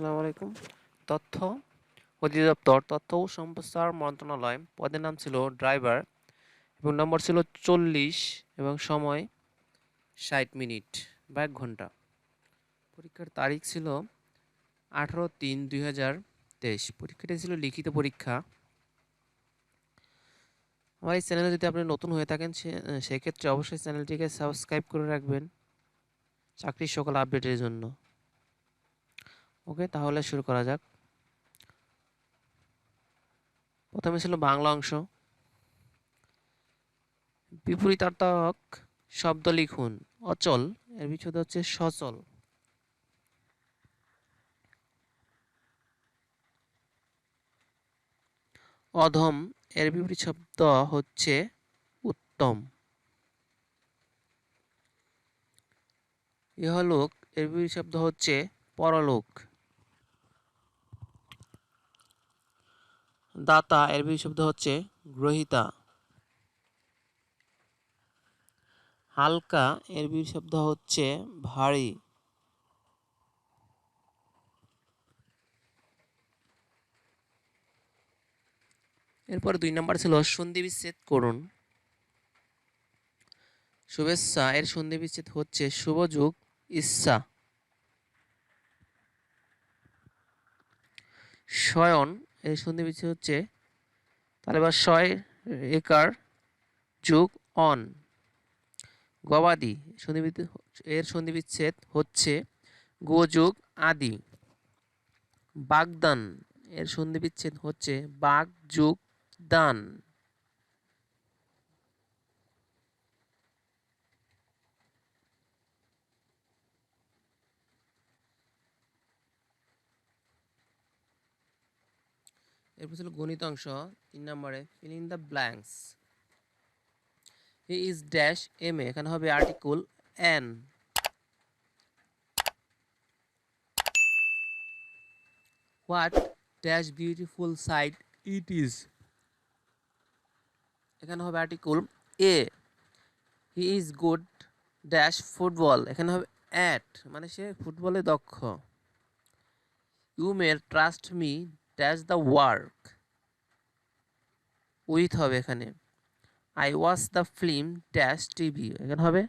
আসসালামু আলাইকুম। তথ্য, অধিদপ্তর, তথ্য ও সম্প্রচার মন্ত্রণালয়, পদের নাম ছিল ড্রাইভার এবং নম্বর ছিল চল্লিশ এবং সময় ষাট মিনিট বা এক ঘণ্টা। পরীক্ষার তারিখ ছিল আঠারো তিন দুই হাজার তেইশ। পরীক্ষাটি ছিল লিখিত পরীক্ষা। আমার এই চ্যানেলে যদি আপনি নতুন হয়ে থাকেন সেক্ষেত্রে অবশ্যই চ্যানেলটিকে সাবস্ক্রাইব করে রাখবেন চাকরির সকল আপডেটের জন্য। ওকে, তাহলে শুরু করা যাক। প্রথমে ছিল বাংলা অংশ। বিপরীতার্থক শব্দ লিখুন, অচল। এর বিচ্ছেদ হচ্ছে সচল। অধম, এর বিপরীত শব্দ হচ্ছে উত্তম। ইহলোক, এর বিপরীত শব্দ হচ্ছে পরলোক। দাতা এর শব্দ হচ্ছে গ্রহিতা। হালকা এর শব্দ হচ্ছে ভারী। এরপর দুই নম্বর ছিল সন্ধি বিচ্ছেদ করুন। শুভেচ্ছা, এর সন্ধি বিচ্ছেদ হচ্ছে শুভযুগ ইচ্ছা। শয়ন এর সন্ধিবিচ্ছেদ হচ্ছে তাহলে শয় একার যুগ অন। গবাদি সন্ধিবিচ্ছেদ এর সন্ধিবিচ্ছেদ হচ্ছে গোযোগ আদি। বাগদান, এর সন্ধিবিচ্ছেদ হচ্ছে বাগ যুগ দান এরপর ছিল গণিত অংশ, তিন নম্বরে fill in the blanks he is dash M A এখানে হবে article an what dash beautiful sight it is এখানে হবে article a he is good dash football এখানে হবে অ্যাট মানে সে ফুটবলে দক্ষ। You may trust me dash the work with হবে এখানে। I watch the film dash TV এখানে হবে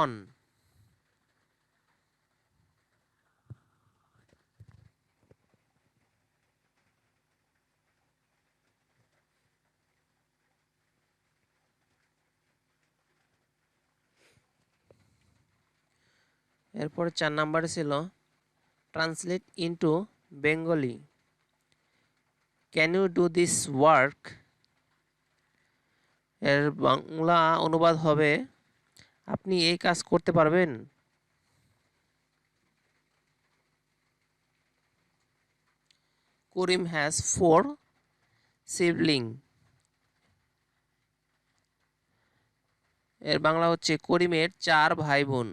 অন এরপরে চার নাম্বারে ছিল translate into Bengali can you do this work এর বাংলা অনুবাদ হবে, আপনি এই কাজ করতে পারবেন। করিম হ্যাজ ফোর সিবলিং এর বাংলা হচ্ছে করিমের চার ভাই বোন।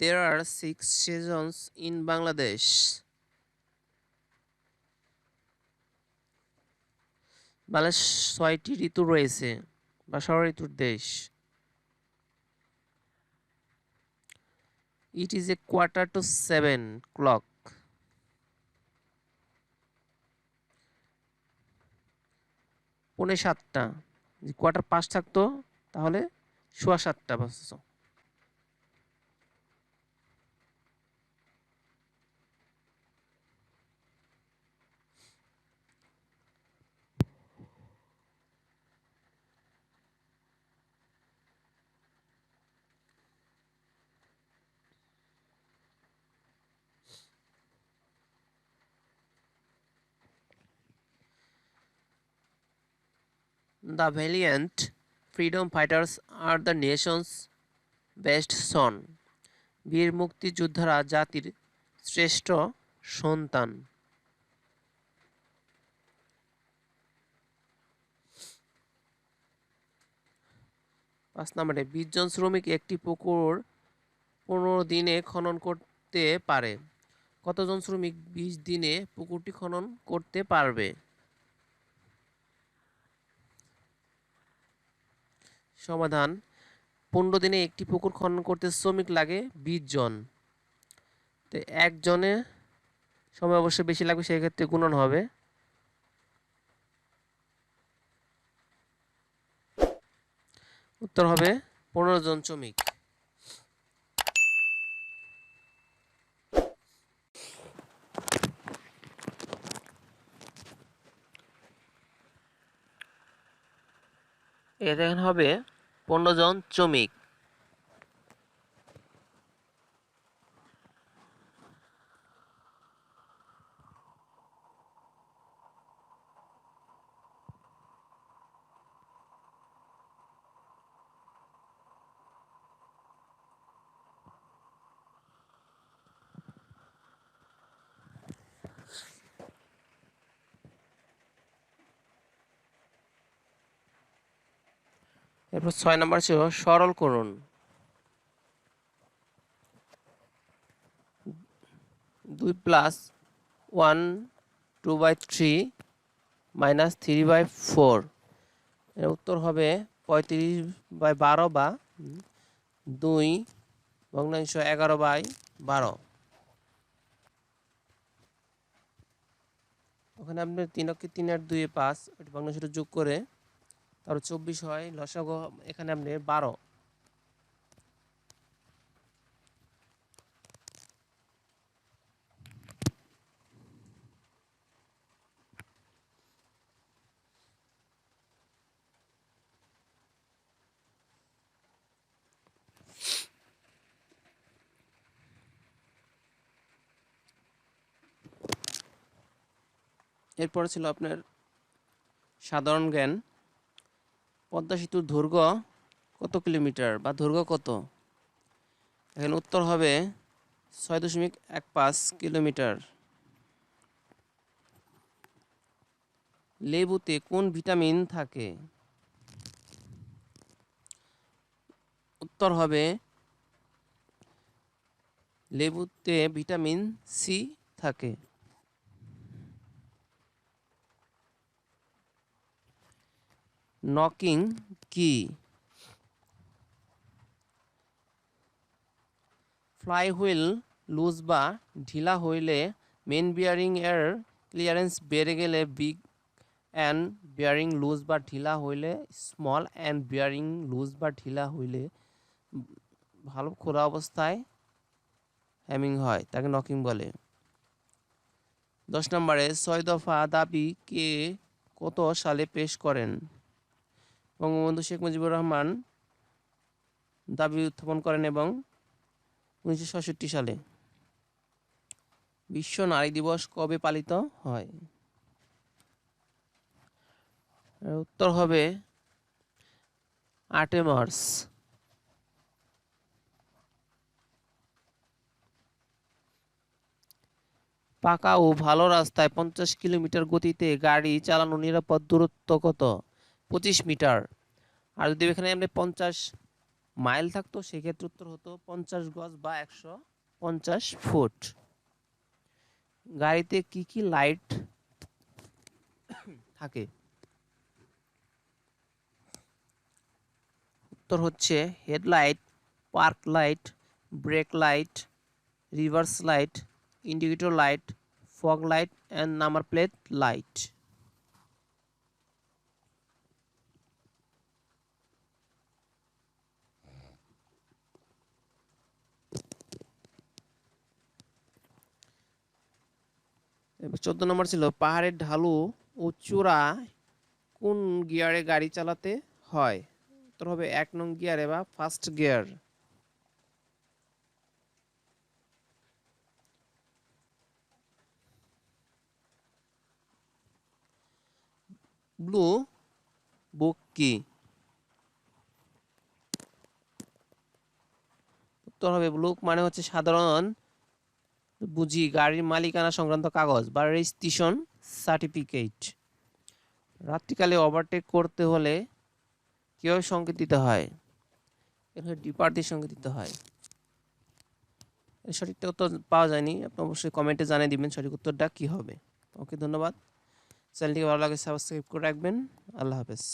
There are six seasons in Bangladesh. Bangladesh ছয়টি ঋতু রয়েছে বা ষড় ঋতুর দেশ। It is a quarter to seven clock পৌনে সাতটা। কোয়ার্টার পাঁচ থাকতো, তাহলে সোয়া সাতটা বাজতো। The valiant freedom fighters are the nation's best son. বীর মুক্তিযোদ্ধারা জাতির শ্রেষ্ঠ সন্তান পাঁচ নম্বরে বিশ জন শ্রমিক একটি পুকুর পনেরো দিনে খনন করতে পারে কতজন শ্রমিক বিশ দিনে পুকুরটি খনন করতে পারবে সমাধান। পনেরো দিনে একটি পুকুর খনন করতে শ্রমিক লাগে বিশ জন। তো একজনে সময় অবশ্যই বেশি লাগবে, সেক্ষেত্রে গুণন হবে। উত্তর হবে পনেরো জন শ্রমিক। এখানে হবে পনেরো জন শ্রমিক। এরপর ছয় নম্বর ছিল সরল করুন। দুই plus one two by three minus three by four এর উত্তর হবে পঁয়ত্রিশ বাই বারো বা দুই ভগ্নাংশ এগারো বাই বারো। ওখানে আপনি তিন অক্ষে তিন আর দুই পাঁচ ভগ্নাংশটা যোগ করে তারপর চব্বিশ হয় লসাগ এখানে আপনি বারো। এরপরে ছিল আপনার সাধারণ জ্ঞান। পদ্মা সেতুর দৈর্ঘ্য কত কিলোমিটার বা দৈর্ঘ্য কত? এখানে উত্তর হবে ছয় দশমিক এক পাঁচ কিলোমিটার। লেবুতে কোন ভিটামিন থাকে? উত্তর হবে লেবুতে ভিটামিন সি থাকে। নকিং কি? ফ্লাই হুইল লুজ বা ঢিলা হইলে মেন বিয়ারিং এর ক্লিয়ারেন্স বেড়ে গেলে বিগ অ্যান্ড বিয়ারিং লুজ বা ঢিলা হইলে স্মল অ্যান্ড বিয়ারিং লুজ বা ঢিলা হইলে ভালো খোলা অবস্থায় হ্যামিং হয়, তাকে নকিং বলে। দশ নম্বরে, ছয় দফা দাবি কে কত সালে পেশ করেন? বঙ্গবন্ধু শেখ মুজিবুর রহমান দাবি উত্থাপন করেন এবং উনিশশো সালে বিশ্ব নারী দিবস কবে পালিত হয়? উত্তর হবে আটে মার্চ। পাকা ও ভালো রাস্তায় পঞ্চাশ কিলোমিটার গতিতে গাড়ি চালানো নিরাপদ দূরত্ব কত? পঁচিশ মিটার। আর যদি এখানে আমরা পঞ্চাশ মাইল থাকতো, সেক্ষেত্রে উত্তর হতো পঞ্চাশ গজ বা একশো পঞ্চাশ ফুট। গাড়িতে কি কি লাইট থাকে? উত্তর হচ্ছে headlight, park light, brake light, reverse light, indicator light, fog light, and number plate light. চোদ্দ নম্বর ছিল, পাহাড়ের ঢালু ও চূড়া কোন গিয়ারে গাড়ি চালাতে হয়? উত্তর হবে এক নং গিয়ারে বা ফার্স্ট গিয়ার ব্লু বুক কি? উত্তর হবে ব্লুক মানে হচ্ছে সাধারণ বুঝি গাড়ির মালিকানা সংক্রান্ত কাগজ বা রেজিস্ট্রেশন সার্টিফিকেট রাত্রিকালে ওভারটেক করতে হলে কীভাবে সংকেত দিতে হয়? এখানে ডিপার দিয়ে সংকেত দিতে হয়। সঠিকটা উত্তর পাওয়া যায়নি, আপনি অবশ্যই কমেন্টে জানিয়ে দিবেন সঠিক উত্তরটা কী হবে। ওকে, ধন্যবাদ। চ্যানেলটিকে ভালো লাগে সাবস্ক্রাইব করে রাখবেন। আল্লাহ হাফেজ।